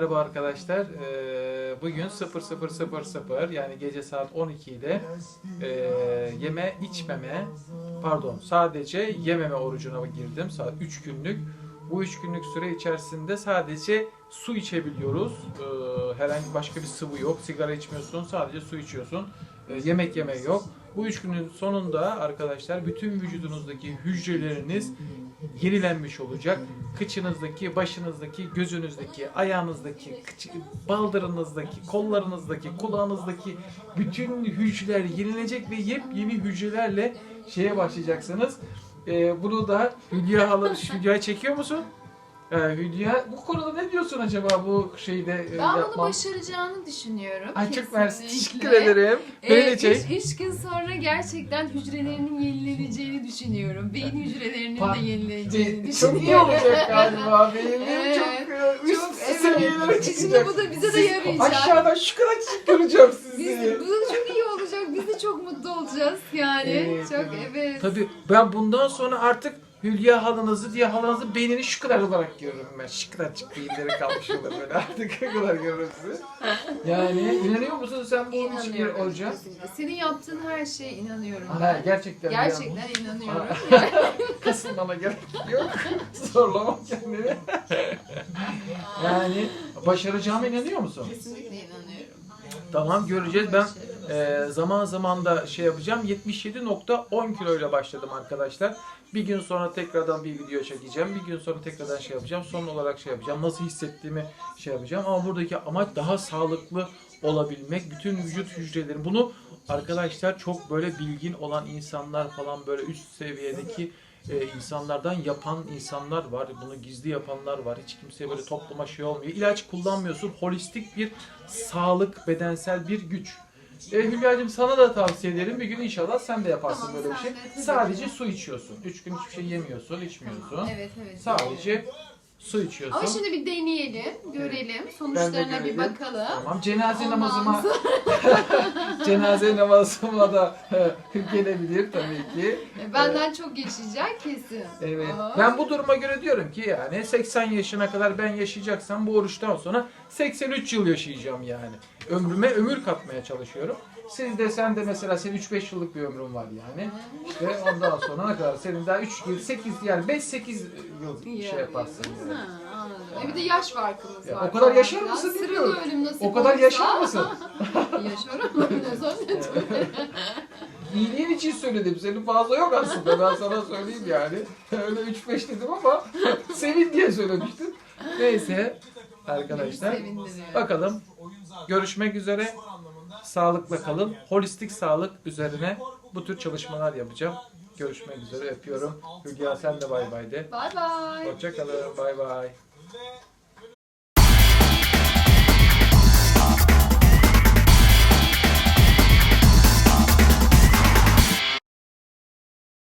arkadaşlar. Ee, bugün 0000 yani gece saat 12'de e, yeme içmeme pardon sadece yememe orucuna girdim. Saat 3 günlük. Bu 3 günlük süre içerisinde sadece su içebiliyoruz. Ee, herhangi başka bir sıvı yok. Sigara içmiyorsun. Sadece su içiyorsun. Ee, yemek yeme yok. Bu 3 günün sonunda arkadaşlar bütün vücudunuzdaki hücreleriniz yenilenmiş olacak. Kıçınızdaki, başınızdaki, gözünüzdeki, ayağınızdaki, kıç, baldırınızdaki, kollarınızdaki, kulağınızdaki bütün hücreler yenilecek ve yepyeni hücrelerle şeye başlayacaksınız. Ee, bunu da Hülya Hülya'yı çekiyor musun? Ee, Hülya, bu konuda ne diyorsun acaba bu şeyde e, Ben bunu yapmam? başaracağını düşünüyorum. Mersi. kesinlikle. Teşekkür ederim. Ee, çek. üç, üç gün sonra gerçekten hücrelerinin yenileneceğini düşünüyorum. Beyin hücrelerinin Bak, de yenileneceğini Çok iyi düşünüyorum. olacak galiba. Benim Evet. çok e, üst Çok seviyelere evet. Şimdi çıkacak. bu da bize de Siz yarayacak. Aşağıdan şu kadar göreceğim Biz, sizi. bu da çok iyi olacak. Biz de çok mutlu olacağız yani. Evet, çok evet. Tabii ben bundan sonra artık Hülya halınızı diye halınızı beynini şu kadar olarak görürüm ben. Şu kadarcık beyinleri kalmış olur böyle artık ne kadar görürüm sizi. Yani inanıyor musun sen bu İnanıyorum. olacak? kesinlikle. Senin yaptığın her şeye inanıyorum Ha, ben. gerçekten. Gerçekten inanıyorum. Kasılmana gerek yok. Zorlama kendini. yani başaracağıma inanıyor musun? Kesinlikle inanıyorum. Tamam göreceğiz. Ben Başarırız. Ee, zaman zaman da şey yapacağım. 77.10 kiloyla başladım arkadaşlar. Bir gün sonra tekrardan bir video çekeceğim. Bir gün sonra tekrardan şey yapacağım. Son olarak şey yapacağım. Nasıl hissettiğimi şey yapacağım. Ama buradaki amaç daha sağlıklı olabilmek. Bütün vücut hücreleri. Bunu arkadaşlar çok böyle bilgin olan insanlar falan böyle üst seviyedeki e, insanlardan yapan insanlar var. Bunu gizli yapanlar var. Hiç kimseye böyle topluma şey olmuyor. İlaç kullanmıyorsun. Holistik bir sağlık, bedensel bir güç. E, Hülya'cığım sana da tavsiye ederim. Bir gün inşallah sen de yaparsın Tamam, böyle bir sen şey. de, Sadece su içiyorsun. Üç gün hiçbir şey yemiyorsun, içmiyorsun. Evet evet. Sadece su içiyorsun. Ama şimdi bir deneyelim, görelim. Sonuçlarına bir görelim. bakalım. Tamam. Cenaze Ondan namazıma cenaze namazıma da gelebilir tabii ki. Benden çok yaşayacak kesin. Evet. Aa. Ben bu duruma göre diyorum ki yani 80 yaşına kadar ben yaşayacaksam bu oruçtan sonra 83 yıl yaşayacağım yani. Ömrüme ömür katmaya çalışıyorum. Siz de sen de mesela senin 3-5 yıllık bir ömrün var yani. İşte ondan sonra ne kadar senin daha 3 yıl 8 yani 5-8 yıl şey Ya, yaparsın. yani. Ha, anladım. E bir de yaş farkımız Ya, var. o kadar yaşar mısın Sıralı bilmiyorum. ölüm nasip O kadar olursa- yaşar mısın? Yaşarım. Ne zannediyorsun? İyiliğin için söyledim. Senin fazla yok aslında. Ben sana söyleyeyim yani. Öyle 3-5 dedim ama sevin diye söylemiştim. Neyse arkadaşlar. Bakalım. Görüşmek üzere. Sağlıkla kalın. Holistik sağlık üzerine bu tür çalışmalar yapacağım. Görüşmek üzere. Öpüyorum. Hülya sen de bay bay de. Bye bye. Hoşçakalın. Bay bay.